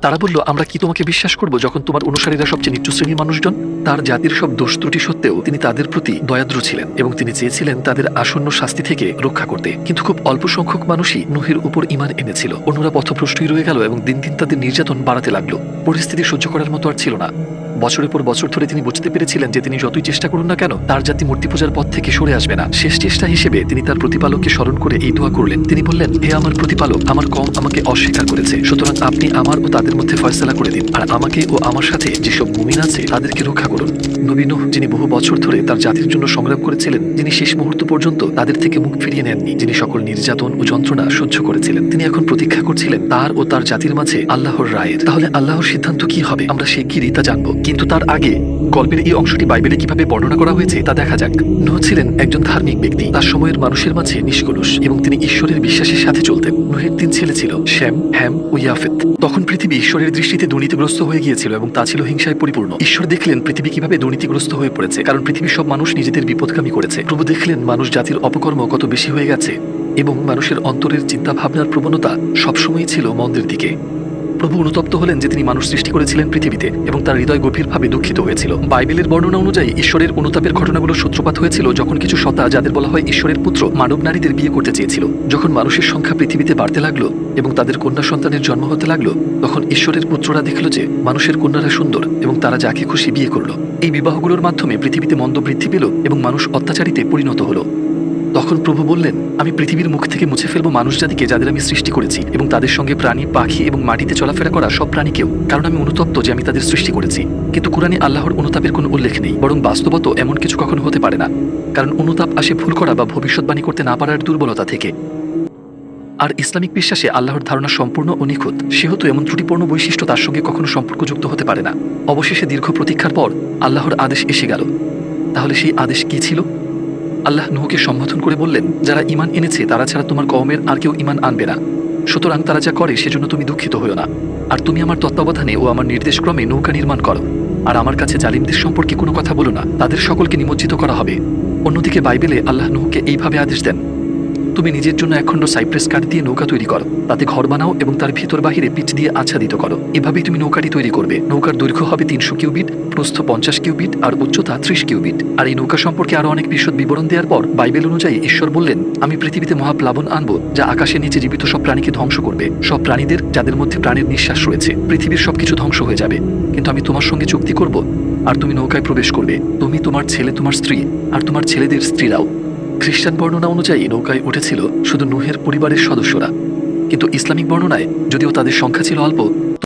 তারা বলল, আমরা কি তোমাকে বিশ্বাস করব যখন তোমার অনুসারীরা সবচেয়ে নিচু শ্রেণির মানুষজন? তার জাতির সব দোষ ত্রুটি সত্ত্বেও তিনি তাদের প্রতি দয়াদ্র ছিলেন এবং তিনি চেয়েছিলেন তাদের আসন্ন শাস্তি থেকে রক্ষা করতে। কিন্তু খুব অল্প সংখ্যক মানুষই নুহের উপর ইমান এনেছিল। অন্যরা পথভ্রষ্টই রয়ে গেল এবং দিন দিন তাদের নির্যাতন বাড়াতে লাগল। পরিস্থিতি সহ্য করার মতো আর ছিল না। বছরের পর বছর ধরে তিনি বুঝতে পেরেছিলেন যে তিনি যতই চেষ্টা করুন না কেন, তার জাতি মূর্তি পূজার পথ থেকে সরে আসবে না। শেষ চেষ্টা হিসেবে তিনি তার প্রতিপালককে স্মরণ করে এই দোয়া করলেন। তিনি বললেন, হে আমার প্রতিপালক, আমার কম আমাকে অস্বীকার করেছে। সুতরাং আপনি আমার ও তাদের মধ্যে ফয়সলা করে দিন। আর আমাকে ও আমার সাথে যেসব মুমিন আছে, তাদেরকে রক্ষা করুন। নবীন যিনি বহু বছর ধরে তার জাতির জন্য সংগ্রাম করেছিলেন যিনি শেষ মুহূর্ত পর্যন্ত তাদের থেকে মুখ ফিরিয়ে নেননি। যিনি সকল নির্যাতন ও যন্ত্রণা সহ্য করেছিলেন, তিনি এখন প্রতীক্ষা করছিলেন তার ও তার জাতির মাঝে আল্লাহর রায়ের। তাহলে আল্লাহর সিদ্ধান্ত কি হবে? আমরা সে কি তা জানব? কিন্তু তার আগে গল্পের এই অংশটি বাইবেলে কীভাবে বর্ণনা করা হয়েছে তা দেখা যাক। নূহ ছিলেন একজন ধার্মিক ব্যক্তি। তার সময়ের মানুষের মাঝে নিষ্কলুষ এবং তিনি ঈশ্বরের বিশ্বাসের সাথে চলতেন। নূহের তিন ছেলে ছিল, শ্যাম, হ্যাম ও ইয়াফেত। তখন পৃথিবী ঈশ্বরের দৃষ্টিতে দুর্নীতিগ্রস্ত হয়ে গিয়েছিল এবং তা ছিল হিংসায় পরিপূর্ণ। ঈশ্বর দেখলেন পৃথিবী কীভাবে দুর্নীতিগ্রস্ত হয়ে পড়েছে, কারণ পৃথিবীর সব মানুষ নিজেদের বিপদকামী করেছে। প্রভু দেখলেন মানুষ জাতির অপকর্ম কত বেশি হয়ে গেছে এবং মানুষের অন্তরের চিন্তা ভাবনার প্রবণতা সবসময়ই ছিল মন্দের দিকে। প্রভু অনুতপ্ত হলেন যে তিনি মানুষ সৃষ্টি করেছিলেন পৃথিবীতে এবং তার হৃদয় গভীরভাবে দুঃখিত হয়েছিল। বাইবেলের বর্ণনা অনুযায়ী ঈশ্বরের অনুতাপের ঘটনাগুলো সূত্রপাত হয়েছিল যখন কিছু সত্তা, যাদের বলা হয় ঈশ্বরের পুত্র, মানব নারীদের বিয়ে করতে চেয়েছিল। যখন মানুষের সংখ্যা পৃথিবীতে বাড়তে লাগল এবং তাদের কন্যা সন্তানের জন্ম হতে লাগল, তখন ঈশ্বরের পুত্ররা দেখল যে মানুষের কন্যারা সুন্দর এবং তারা যাকে খুশি বিয়ে করল। এই বিবাহগুলোর মাধ্যমে পৃথিবীতে মন্দ বৃদ্ধি পেল এবং মানুষ অত্যাচারিতে পরিণত হলো। তখন প্রভু বললেন, আমি পৃথিবীর মুখ থেকে মুছে ফেলব মানুষ জাতিকে যাদের আমি সৃষ্টি করেছি এবং তাদের সঙ্গে প্রাণী, পাখি এবং মাটিতে চলাফেরা করা সব প্রাণীকেও কারণ আমি অনুতপ্ত যে আমি তাদের সৃষ্টি করেছি। কিন্তু কোরআনে আল্লাহর অনুতাপের কোনো উল্লেখ নেই, বরং বাস্তবত এমন কিছু কখনো হতে পারে না, কারণ অনুতাপ আসে ভুল করা বা ভবিষ্যৎবাণী করতে না পারার দুর্বলতা থেকে। আর ইসলামিক বিশ্বাসে আল্লাহর ধারণা সম্পূর্ণ ও নিখুঁত, সেহেতু এমন ত্রুটিপূর্ণ বৈশিষ্ট্য তার সঙ্গে কখনো সম্পর্কযুক্ত হতে পারে না। অবশেষে দীর্ঘ প্রতীক্ষার পর আল্লাহর আদেশ এসে গেল। তাহলে সেই আদেশ কি ছিল? আল্লাহ নুহকে সম্বোধন করে বললেন, যারা ইমান এনেছে, তারা ছাড়া তোমার কমের আর কেউ ইমান আনবে না। সুতরাং তারা যা করে, সেজন্য তুমি দুঃখিত হও না। আর তুমি আমার তত্ত্বাবধানে ও আমার নির্দেশক্রমে নৌকা নির্মাণ করো। আর আমার কাছে জালিমদের সম্পর্কে কোনো কথা বলো না। তাদের সকলকে নিমজ্জিত করা হবে। অন্যদিকে বাইবেলে আল্লাহ নুহকে এইভাবে আদেশ দেন তুমি নিজের জন্য একখণ্ড সাইপ্রেস কাঠ দিয়ে নৌকা তৈরি করো। তাতে ঘর বানাও এবং তার ভিতর বাহিরে পিচ দিয়ে আচ্ছাদিত করো। এভাবেই তুমি নৌকাটি তৈরি করবে। নৌকার দৈর্ঘ্য হবে তিনশো কিউবিট, প্রস্থ পঞ্চাশ কিউবিট আর উচ্চতা ত্রিশ কিউবিট। আর এই নৌকা সম্পর্কে আরও অনেক বিশদ বিবরণ দেওয়ার পর বাইবেল অনুযায়ী ঈশ্বর বললেন, আমি পৃথিবীতে মহাপ্লাবন আনব, যা আকাশের নিচে জীবিত সব প্রাণীকে ধ্বংস করবে। সব প্রাণীদের, যাদের মধ্যে প্রাণের নিঃশ্বাস রয়েছে, পৃথিবীর সবকিছু ধ্বংস হয়ে যাবে। কিন্তু আমি তোমার সঙ্গে চুক্তি করব, আর তুমি নৌকায় প্রবেশ করবে। তুমি তোমার ছেলে, তোমার স্ত্রী, আর তোমার ছেলেদের স্ত্রীরাও। খ্রিস্টান বর্ণনা অনুযায়ী নৌকায় উঠেছিল শুধু নুহের পরিবারের সদস্যরা। কিন্তু ইসলামিক বর্ণনায় যদিও তাদের সংখ্যা ছিল অল্প